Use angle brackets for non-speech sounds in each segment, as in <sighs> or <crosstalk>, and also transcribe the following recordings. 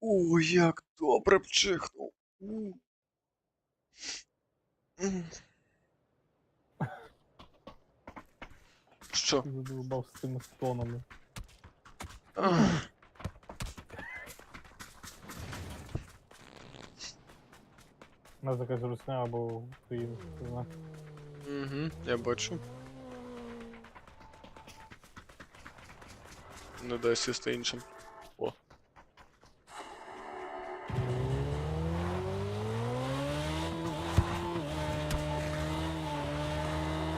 О, як добре. М. Що? Ти задовбав з цими стонами. Ах. У нас якась русня або Україна. Угу, я бачу. Не дай сісти іншим.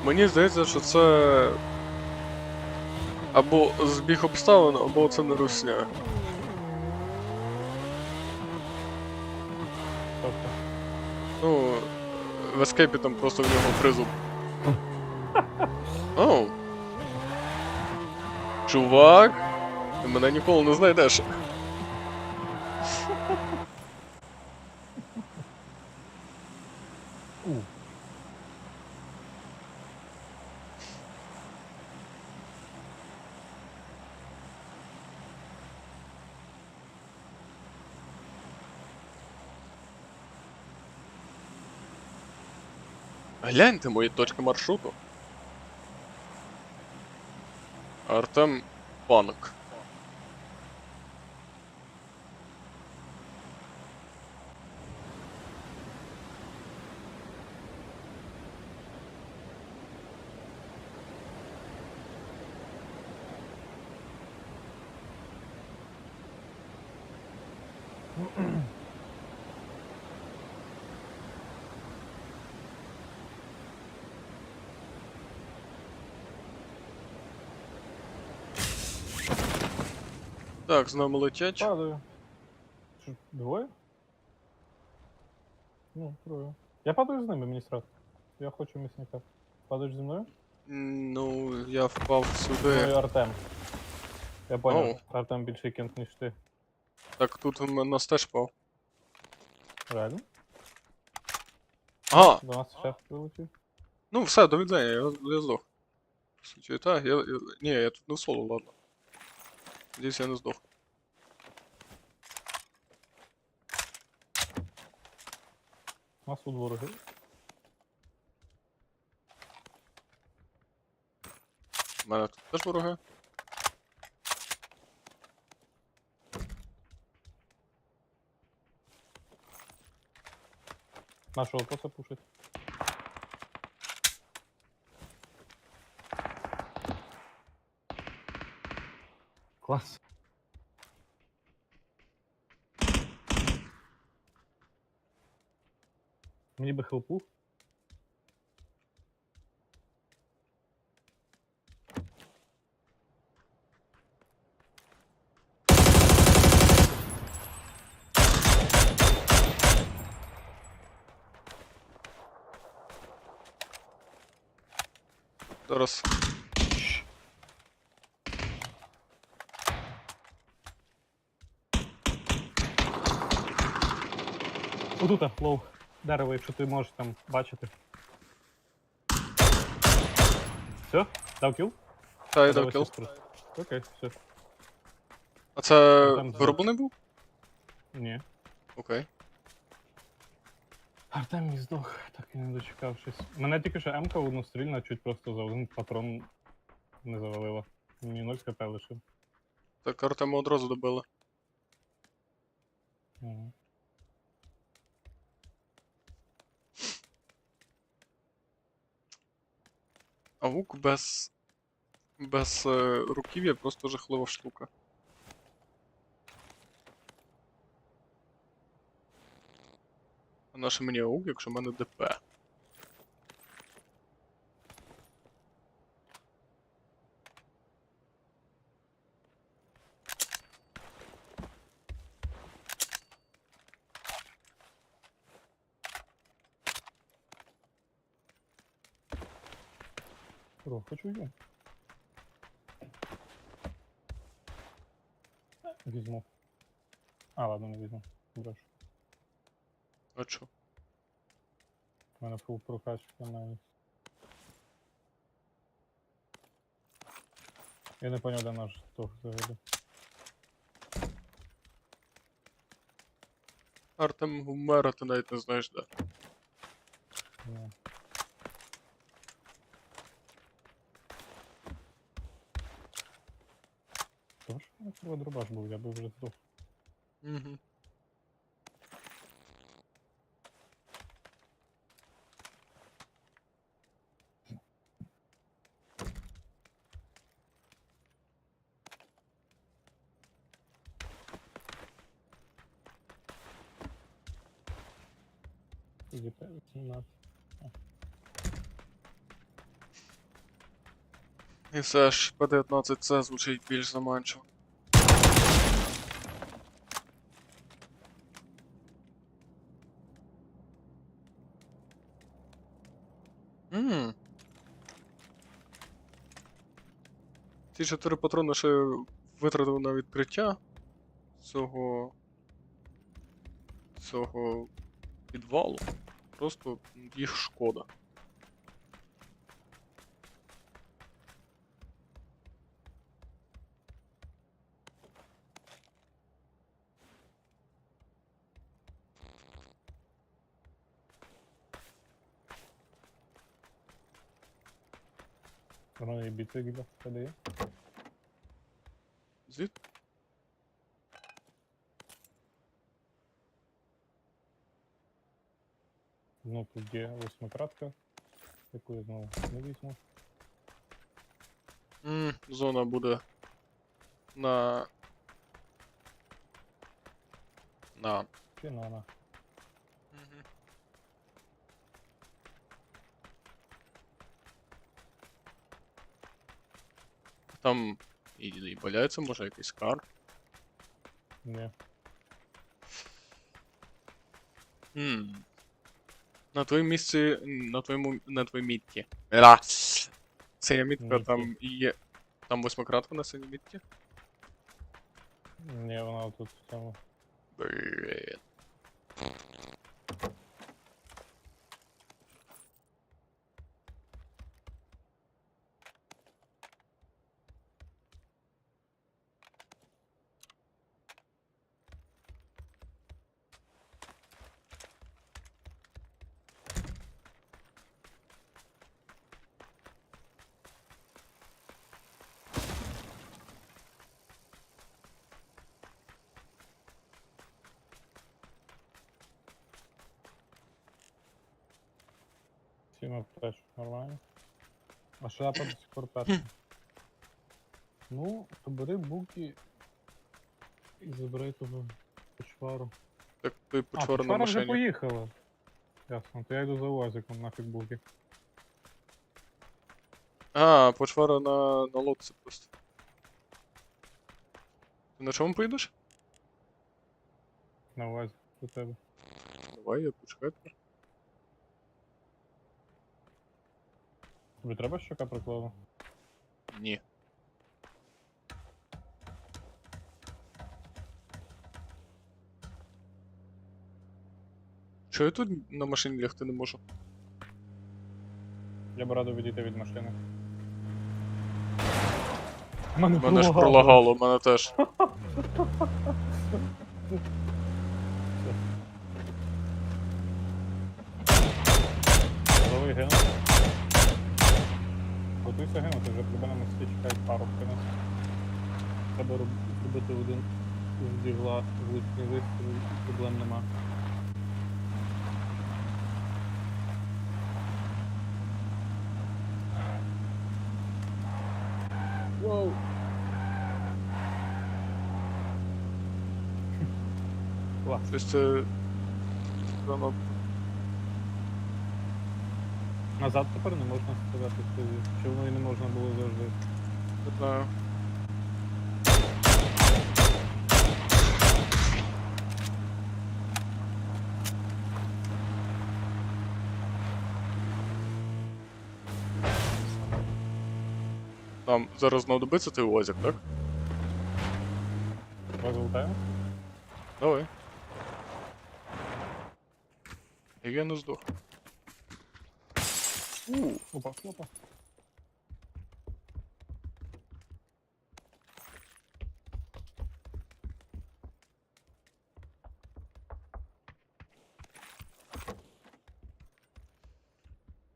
Мені здається, що це або збіг обставин, або це не русня. Тобто, Ну, в ескейпі там просто в нього тризуб. <laughs> Оу. Чувак, ти мене ніколи не знайдеш. Гляньте мої точки маршруту. Артем Панк. Так, з нами летять. Падаю. Що, двоє? Ну, троє. Я падаю з ними, мені страшно. Я хочу місника. Падаєш зі мною? Ну, я впав Ну і. Артем. Я понял. Оу. Артем більший кент, ніж ти. Так, тут він на нас теж впав. Реально? Ага, До нас шеф прилетів. ну все, до відзення, я, я здох. Суті, так, я, я. Ні, я тут не соло, ладно. Надіюсь, я. У нас тут вороги. У мене тут теж вороги. Нашого коса пушить. Клас. Мені би хелпу. Зараз. Отута, лоу. Дерево, якщо ти можеш там бачити. Все? Дав кіл? Та, я дав кіл. Окей, все. А це Там вироблений був? Ні. Окей. Артем мій здох, так і не дочекавшись. Мене тільки що М-ка однострільна, чуть просто за один патрон не завалила. Мені 0 хп лишив. Так, Артема одразу добили. Ага. А без. без е, руків'я просто жахлива штука. А наше мені аук, якщо в мене ДП. Ро, хочу я. Візьму. А, ладно, не візьму. Брошу. А чо? У мене фул прокачка навіть. Я не поняв, де наш тох взагалі. Артем вмер, а ти навіть не знаєш де. Курва дробаш був, я би вже здох. Угу. Тоді 17. І все ж, P19 це звучить більш заманчиво. Ті чотири патрони, ще витратив на відкриття цього. цього підвалу. Просто їх шкода. Воно і біти гіба подає. Звід? Ну тут є восьмикратка, яку я знову не візьму. М, зона буде на. На. Чи нана. Мгм. Там і, і валяється, може, якийсь кар. Ні. Хм. На твоєму місці. На твоєму. На твоїй мітці. Ра. Це мітка, там є. Там восьмикратка на синій мітці. Ні, вона тут в цьому. Блін. Сіма теж нормально. А шляпа до сих пор перша. <clears throat> Ну, то бери буки і забирай того почвару. Так ти А, почвара на почвара вже машині. поїхала. Ясно, то я йду за УАЗиком, нафіг буки. А, почвара на, на лодці просто. Ти на чому поїдеш? На УАЗі до тебе. Давай, я почекаю тепер. Тобі треба щока прикладу? Ні. Чого я тут на машині лягти не можу? Я б радий відійти від машини. Мене, Мене ж пролагало. мене теж. Готовий гинути. Готуйся гинути, вже на мості чекають пару кинуть. Треба робити один з дігла вистріл, проблем нема. Воу. Клас. Це. Воно Назад тепер не можна сказати, що, воно і не можна було завжди. знаю. Нам зараз знадобиться той УАЗик, так? Вас? Давай. І я не здох снопа.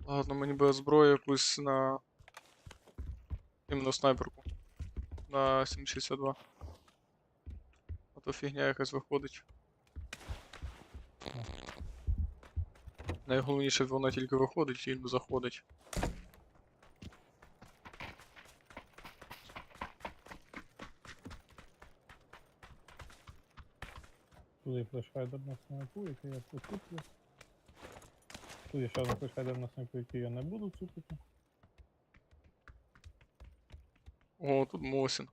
Ладно, мені би зброю якусь на... Іменно снайперку. На 762. А то фігня якась виходить. Найголовніше вона тільки виходить, тільки заходить. Флешхайдер на снайпу, який я посуплю. Тут є ще один флешхайдер на снайпу, який я не буду цупити. О, тут Мосін.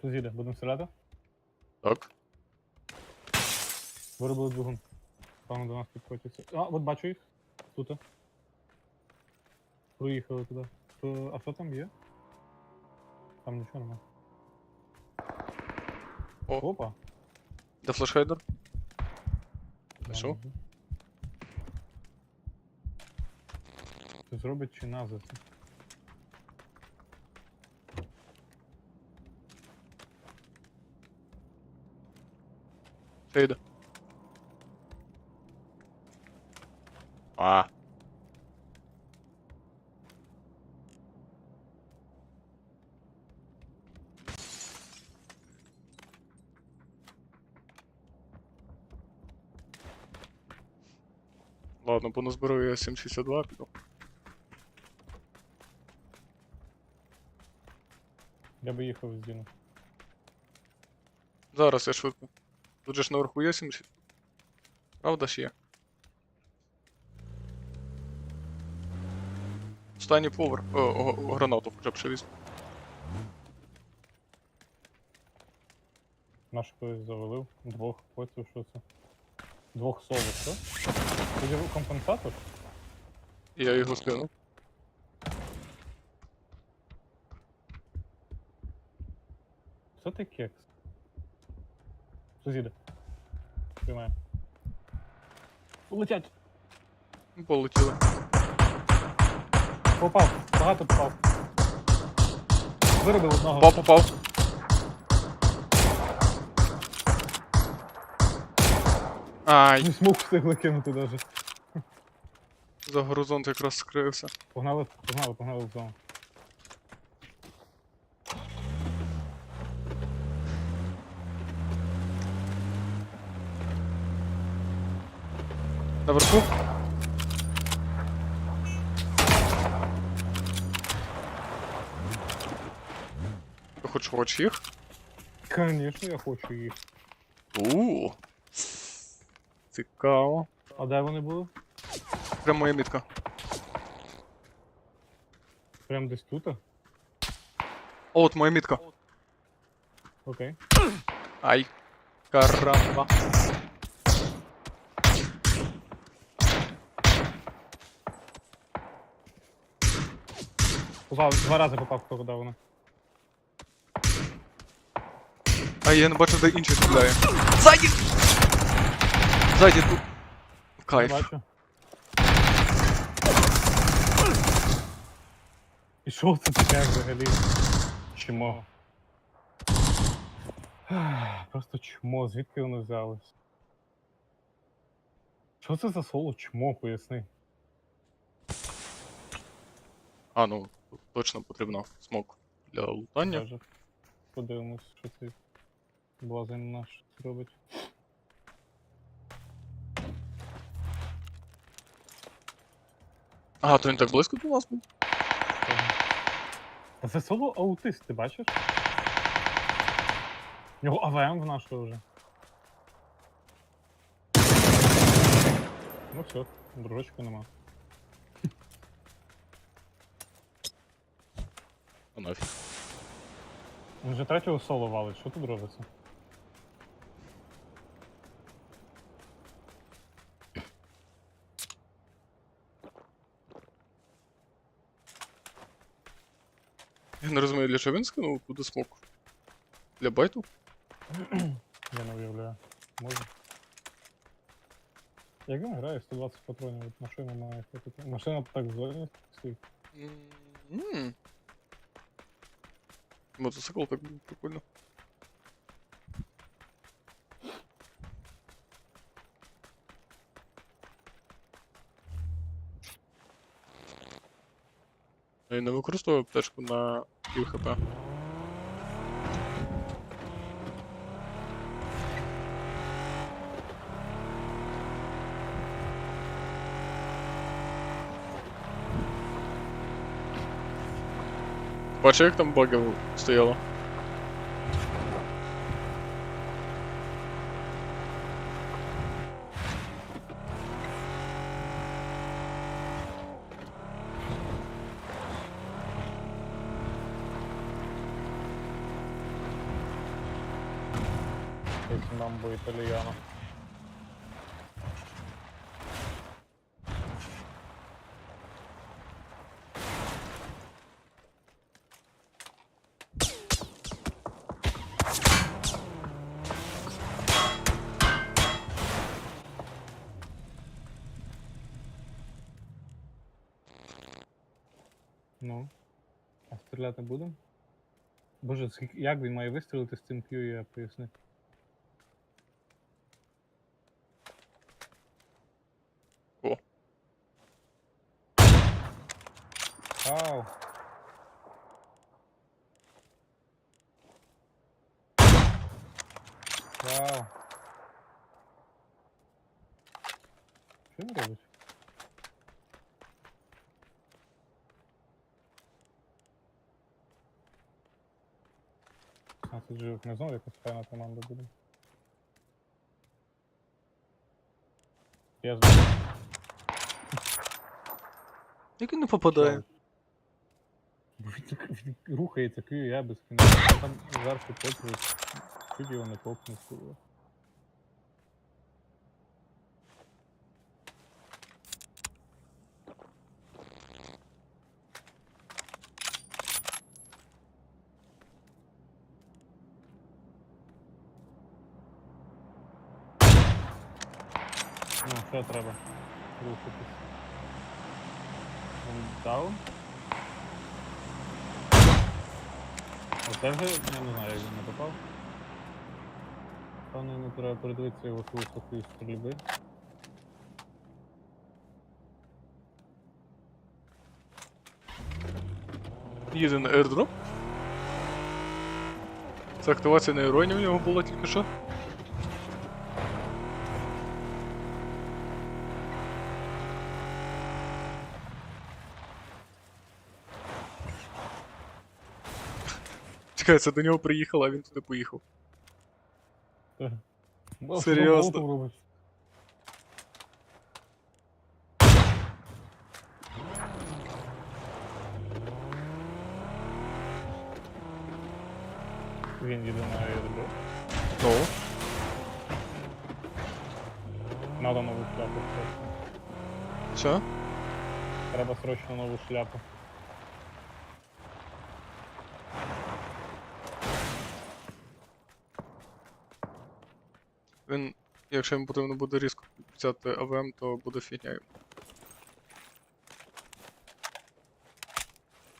Тут з'їде, будемо стріляти. Так. Виробили двигун. Певно до нас підкотяться. А, от бачу їх. Тут. Проїхали туди. То, а що там є? Там нічого нема. О. Опа. Де флешхайдер? Да, що? може. Хтось робить чи назис? Ще йде. А. Ладно, бо назбираю я 762 піду. Я би їхав з Діну. Зараз я швидко. Тут же ж наверху є 70. Правда ж є? Останній поверх. О, о, о, гранату хоча б ще візьму. Наш хтось завалив. Двох поців, що це? Двох соло, що? Є компенсатор? Я його скину. Що ти кекс? Сусіди. Тримаємо. Летять! Ну, Полетіли. Попав, багато попав. Виробив одного. Попав, попав. Ай, смок встигли кинути даже. за горизонт якраз скрився. Погнали, погнали, погнали в зону. Наверху. Хоч хочеш їх? Конечно, я хочу їх. Ууу. Цікаво. А де вони були? Прям моя мітка. Прям десь тут? О, от моя мітка. Окей. Ай. Карамба. Попав, два рази попав, хто куди вони. А я не бачу, де інший стріляє. Ззаді! Ззаді тут. Кайф. Бачу. І що це таке взагалі? Чмо. <sighs> Просто чмо, звідки воно взялось? Що це за соло чмо, поясни? А, ну, точно потрібно смок для лутання. Подивимось, що цей блазень наш робить. Ага, то він так близько до нас був? Та це соло аутист, ти бачиш? У нього АВМ в нашого вже. Ну все, дружочка нема. А нафіг. Він вже третього соло валить, що тут робиться? Я не розумію, для чого він скинув туди смок. Для байту? <clears throat> Я не уявляю. Може. Як він грає 120 патронів, от машина має. Машина так в зоні стоїть. Мотоцикл так прикольно. Я не використовую аптечку на пів хп. Бачиш, як там багів стояло? Esse mambo italiano. Ну, а стріляти будемо? Боже, як він має вистрілити з цим Q, я поясни. Що він робить? А тут же не знову якась файна команда буде. Я знаю. Як він не попадає? Бо Він, так- він рухається кию, я без кінця. Там зверху почують. Чуть його не попнув, курва. Ну, треба? Рухатись. Даун? Оце вже я не знаю, як він не попав. Певно, йому треба передивитися його філософію стрільби. Їде на airdrop. Це активація нейронів у нього була тільки що. Чекай, це до нього приїхало, а він туди поїхав. Бо, що Серйозно? Болтов робить? Він їде на аеропорт. Ну. Надо нову шляпу срочно. Що? Треба срочно нову шляпу. Він, якщо йому потрібно буде різко взяти АВМ, то буде фігня.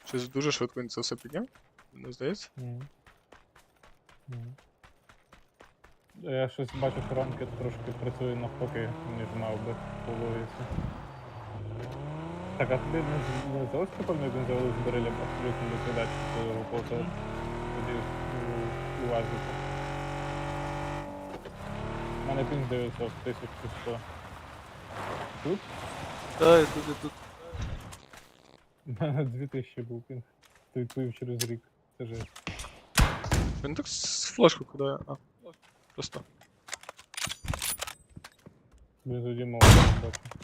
Щось дуже швидко він це все підняв, не здається. Мгм. Мгм. Я щось бачу, що ранки трошки працює навпаки, ніж мав би по. Так, а тобі не, як він завели з Береля абсолютно передачі свого полка тоді у- уважити. У мене пінг 900, 1100. Тут? Так, тут, тут. У мене 2000 був пінг. Ти відповів через рік. Це жесть. Він так з флешку кидає. А, просто. Блін, тоді мову не бачу.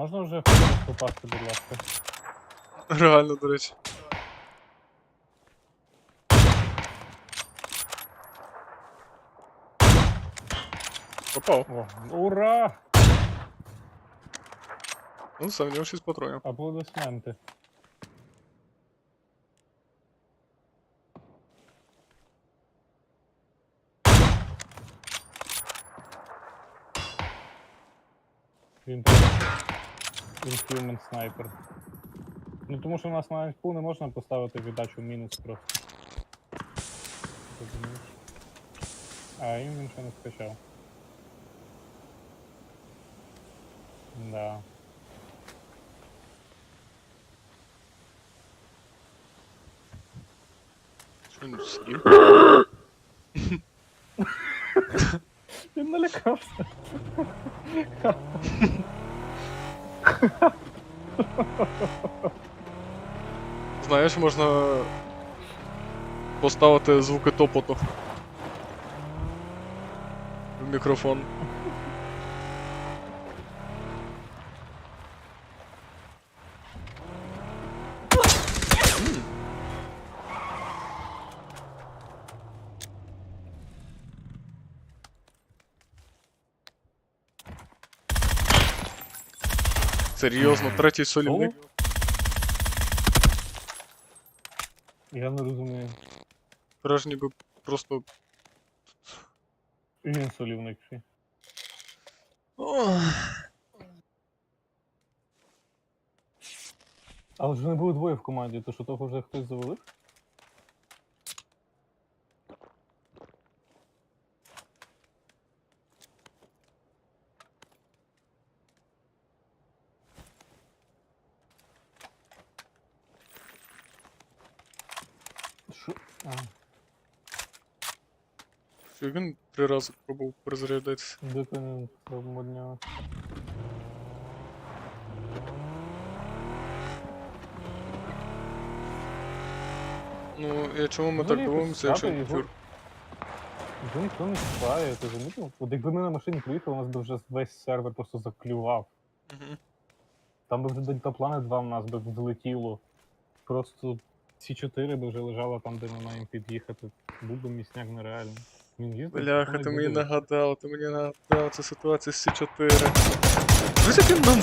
Можна вже хтось попасти, будь ласка? Реально, до речі. Попав. О, ура! Ну, все, в нього 6 патронів. Аплодисменти. Inhuman снайпер. Ну тому що у нас на альфу не можна поставити віддачу мінус просто. Розумієш? А їм він ще не скачав. Да. Що він сидів? Він налякався. <laughs> Знаєш, можна поставити звуки топоту. В мікрофон. Серйозно, третій солівник. Я не розумію. Враж ніби просто. І Він солівник ще. Але ж не було двоє в команді, то що того вже хтось завалив? Три рази пробував перезарядитися. ти не? Ну, і чому ми так дивимося, якщо фюр? Вже ніхто не чіпає, ти замітив? От якби ми на машині приїхали, у нас би вже весь сервер просто заклював. Мгм. Там би вже Дельтаплани 2 в нас би взлетіло. Просто ці 4 би вже лежало там, де ми маємо під'їхати. Був би місняк нереальний. Він. Бляха, ти мені нагадав, ти мені нагадав, це ситуація з С4. Дивись, як він нам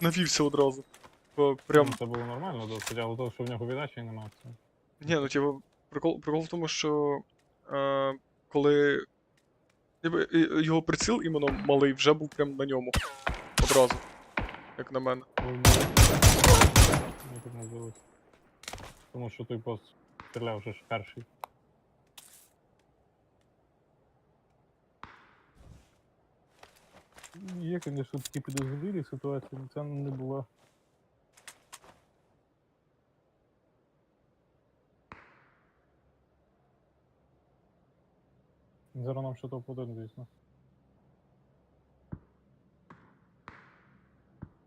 навівся одразу. Бо Прям. Ну, Це було нормально досить, але того, що в нього віддачі немає. Це... Ні, ну типу, прикол, прикол в тому, що е, коли. ніби, і- Його приціл іменно малий вже був прям на ньому. Одразу. Як на мене. Ой, ні. Не здалося. Тому що той бос стріляв вже ж перший. Є, звісно, такі підозрілі ситуації, але це не була. Зараз нам що топ-1, звісно.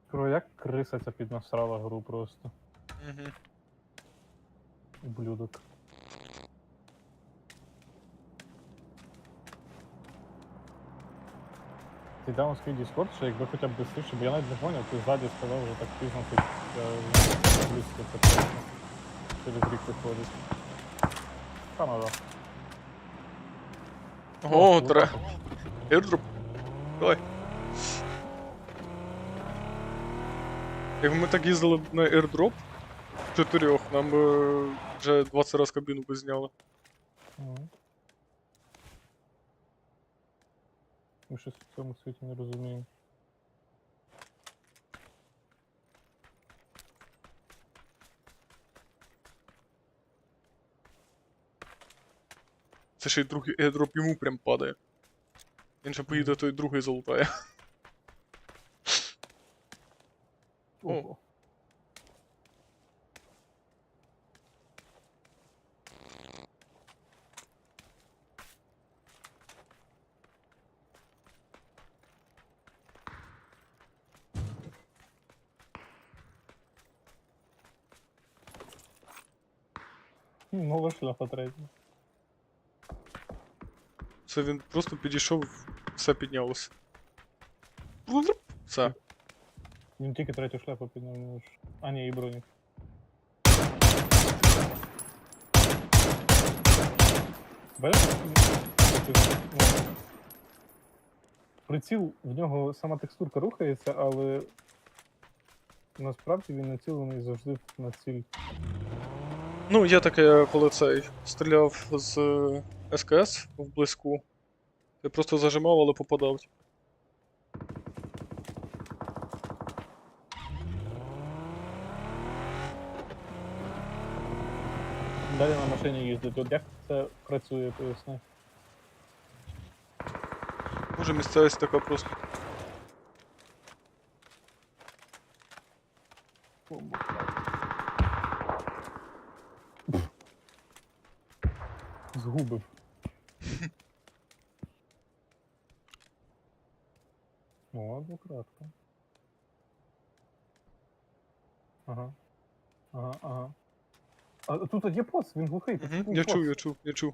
Про як криса ця піднасрала гру просто. Угу. Ублюдок. Ти дав свій Discord, що якби хоча б швидше, бо я навіть не поняв, ти ззаді сказав вже так пізно, хоч е, близько це. Через рік виходить. Канада. Ого, тре. Airdrop. Давай. Якби ми так їздили на airdrop чотирьох, нам би вже 20 раз кабіну би зняли. Мгм. Ми щось в цьому світі не розуміємо. Це ще й другий airdrop йому прям падає. Він ще поїде, той другий залутає. Ого. М, Нова шляпа третя. Це він просто підійшов, все піднялося. Все. Він тільки третю шляпу підняв, нього ж- А, ні, і. Бачиш? Ну, Приціл, в нього сама текстурка рухається, але насправді він націлений завжди на ціль. Ну, я таке, коли цей стріляв з е, СКС в близьку. Я просто зажимав, але попадав. Далі на машині їздить їздити, як це працює, поясни. Може місцевість така просто. О, двократка. Ага. Ага, ага. А тут є пост, він глухий. Мгм, Я чув, я чув, я чув.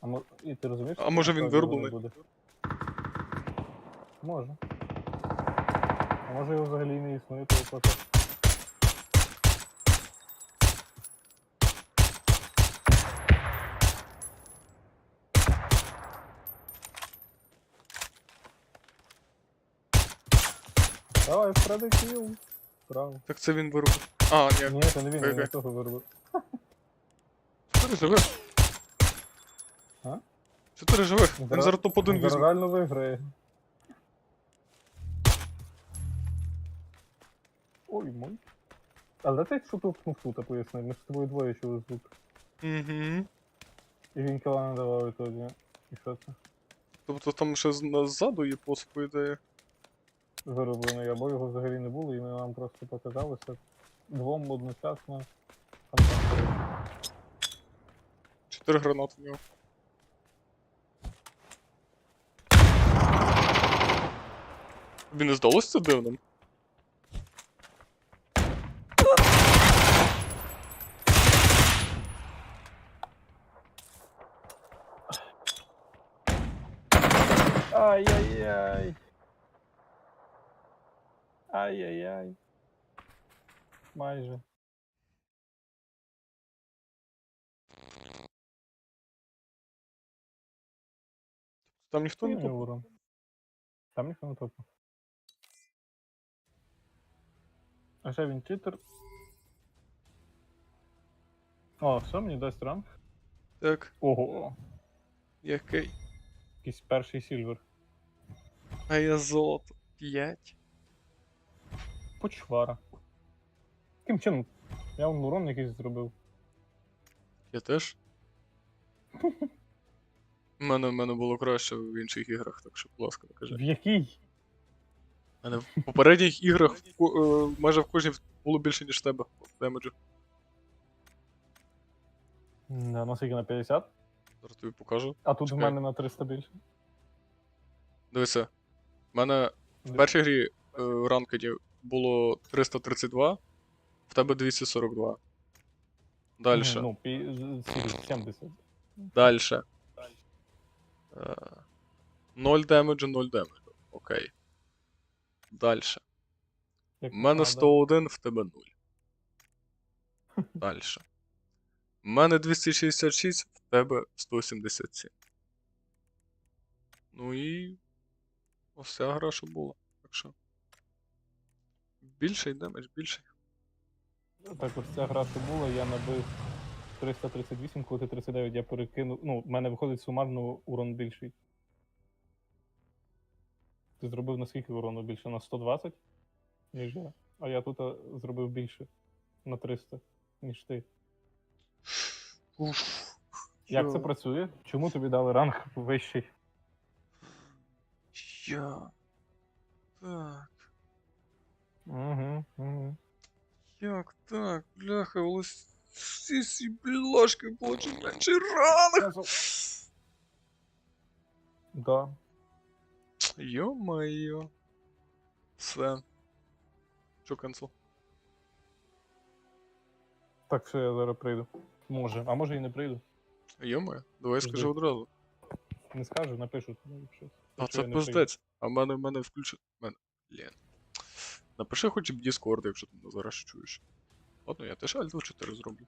А, мо- і ти розумієш? А що може він насправді воно буде? Може. А може його взагалі не існує того поста. Вкради кіл. Право. Так це він виробив. А, ні, Ні, це не він, він того виробив. чотири живих. А? Чотири живих. Він Зараз- зараз топ-1 Він візьме. реально виграє. Ой, мой. Але ти що тупнув тут, поясни, ми з тобою двоє чули звук. Угу. І він кіла не давав тоді. І що це? Тобто там ще ззаду є пост, по ідеї. Вироблений, або його взагалі не було, і нам просто показалося двом одночасно. Там Чотири гранати в нього. Він не здалося це дивним? Ай-яй-яй. Ай-яй-яй. Майже. Там ніхто не не топ. урон. Там ніхто не топив. А ще він читер. О, все, мені дасть ранг. Так, Ого, який? якийсь перший сільвер. А я золото. П'ять. Почвара. Яким чином? Я вон урон якийсь зробив. Я теж. У мене, в мене було краще в інших іграх, так що, будь ласка, кажи. В який? У мене в попередніх іграх в ко- е, майже в кожній було більше, ніж в тебе демеджу. Да, наскільки на 50? Зараз тобі покажу. А тут в Чекай. мене на 300 більше. Дивися. В мене в першій грі е, в ранкеді було 332, в тебе 242. Дальше. Ну, пі... з- скільки? 70. Дальше. Е, 0 демеджу, 0 демеджу. Окей. Дальше. У мене 101, в тебе 0. <laughs> Дальше. У мене 266, в тебе 177. Ну і. Ось ця гра, що була. Так що. Більший демедж, більший. Так, ось ця гра, що була, я набив 338, коли ти 39 я перекинув. Ну, в мене виходить сумарно урон більший. Ти зробив на скільки урону більше? На 120? Ніж я. А я тут зробив більше. На 300, ніж ти. Уф. Як це працює? Чому тобі дали ранг вищий? Я. Так. Угу, угу. Як так? Бляха, ось всі ці бляшки получить менший ранг. Да. Йо-моє. Все. Що канцел? Так, все, я зараз прийду. Може, а може і не прийду. Йо-моє, давай Жди. одразу. Не скажу, напишу тобі щось. А Якщо це я не прийду. пиздець. А в мене в мене включить. Мене. Блін. Напиши хоч в Discord, якщо ти зараз чуєш. Ладно, я теж Alt 4 зроблю.